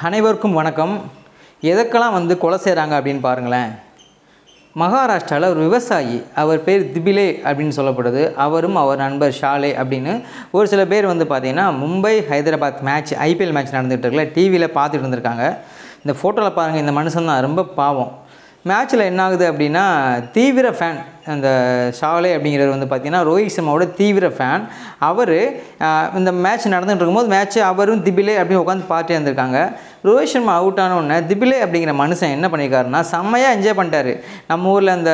அனைவருக்கும் வணக்கம். எதற்கெல்லாம் வந்து கொலை செய்கிறாங்க அப்படின்னு பாருங்களேன். மகாராஷ்டிராவில் ஒரு விவசாயி அவர் பேர் திபிலே அப்படின்னு சொல்லப்படுது. அவரும் அவர் நண்பர் ஷாலே அப்படின்னு ஒரு சில பேர் வந்து பார்த்தீங்கன்னா Mumbai Hyderabad match IPL match நடந்துகிட்டு இருக்குல்ல டிவியில் பார்த்துட்டு இருந்திருக்காங்க. இந்த ஃபோட்டோவில் பாருங்கள் இந்த மனுஷன் தான் ரொம்ப பாவம். மேட்ச்சில் என்ன ஆகுது அப்படின்னா தீவிர ஃபேன் அந்த ஷாலே அப்படிங்கிறவர் வந்து பார்த்திங்கன்னா ரோஹித் சர்மாவோட தீவிர ஃபேன் அவர் இந்த மேட்ச் நடந்துகிட்டு இருக்கும்போது மேட்ச் அவரும் திபிலே அப்படின்னு உட்காந்து பார்த்துட்டு இருந்திருக்காங்க. ரோஹித் சர்மா அவுட் ஆன உடனே திபிலே அப்படிங்கிற மனுஷன் என்ன பண்ணியிருக்காருன்னா செம்மையாக என்ஜாய் பண்ணிட்டாரு. நம்ம ஊரில் அந்த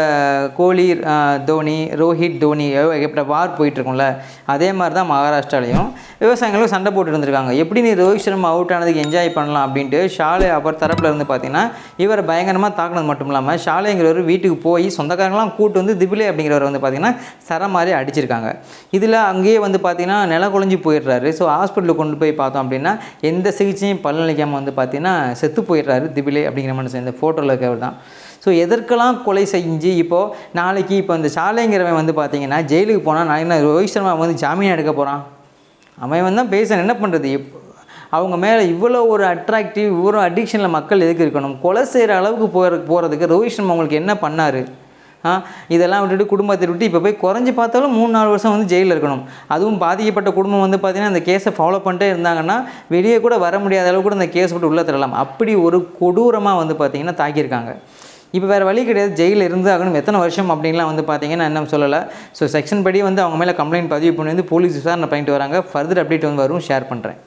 கோலி தோனி ரோஹித் தோனி எப்படி வார் போயிட்டுருக்கும்ல அதே மாதிரி தான் மகாராஷ்டிராலையும் விவசாயிகளும் சண்டை போட்டு இருந்திருக்காங்க. எப்படி நீ ரோஹித் சர்மா அவுட் ஆனதுக்கு என்ஜாய் பண்ணலாம் அப்படின்ட்டு ஷாலே அவர் தரப்பில் இருந்து பார்த்தீங்கன்னா இவரை பயங்கரமாக தாக்குனது மட்டும் இல்லாமல் ஷாலேங்கிறவர் வீட்டுக்கு போய் சொந்தக்காரங்களாம் கூட்டு வந்து திபிலே அப்படிங்கிறவர் வந்து பார்த்தீங்கன்னா சர மாதிரி அடிச்சிருக்காங்க. இதில் அங்கேயே வந்து பார்த்தீங்கன்னா நில குழஞ்சி போயிடுறாரு ஸோ ஹாஸ்பிட்டலுக்கு கொண்டு போய் பார்த்தோம் அப்படின்னா எந்த சிகிச்சையும் பலனளிக்காமல் வந்து பார்த்தீங்கன்னா செத்து போயிடுறாரு திபிலே அப்படிங்கிற மனுஷன் இந்த ஃபோட்டோவில் இருக்கிறவர் தான். ஸோ எதற்கெல்லாம் கொலை செஞ்சு இப்போது நாளைக்கு இப்போ இந்த சாலைங்கிறவன் வந்து பார்த்தீங்கன்னா ஜெயிலுக்கு போனால் நாளைக்கு நான் ரோஹித் சர்மா வந்து ஜாமீன் எடுக்க போகிறான் அவன் வந்து தான் பேச என்ன பண்ணுறது அவங்க மேலே இவ்வளோ ஒரு அட்ராக்டிவ் இவ்வளோ அடிக்ஷனில் மக்கள் எதுக்கு இருக்கணும்? கொலை செய்கிற அளவுக்கு போகிற போகிறதுக்கு ரோஹித் சர்மா அவங்களுக்கு என்ன பண்ணார்? இதெல்லாம் விட்டுட்டு குடும்பத்தை விட்டு இப்போ போய் குறைஞ்சி பார்த்தாலும் மூணு நாலு வருஷம் வந்து ஜெயிலில் இருக்கணும். அதுவும் பாதிக்கப்பட்ட குடும்பம் வந்து பார்த்திங்கன்னா அந்த கேஸை ஃபாலோ பண்ணிட்டே இருந்தாங்கன்னா வெளியே கூட வர முடியாத அளவுக்கு கூட அந்த கேஸ் விட்டு உள்ளே தரலாம். அப்படி ஒரு கொடூரமாக வந்து பார்த்திங்கன்னா தாக்கியிருக்காங்க. இப்போ வேறு வழி கிடையாது. ஜெயிலில் இருந்து ஆகணும். எத்தனை வருஷம் அப்படின்லாம் வந்து பார்த்தீங்கன்னா என்ன சொல்லலை. ஸோ செக்ஷன் படி வந்து அவங்க மேலே கம்ப்ளைண்ட் பதிவு பண்ணி வந்து போலீஸ் விசாரணை பண்ணிட்டு வராங்க. ஃபர்தர் அப்டேட் வந்து வரும் ஷேர் பண்ணுறேன்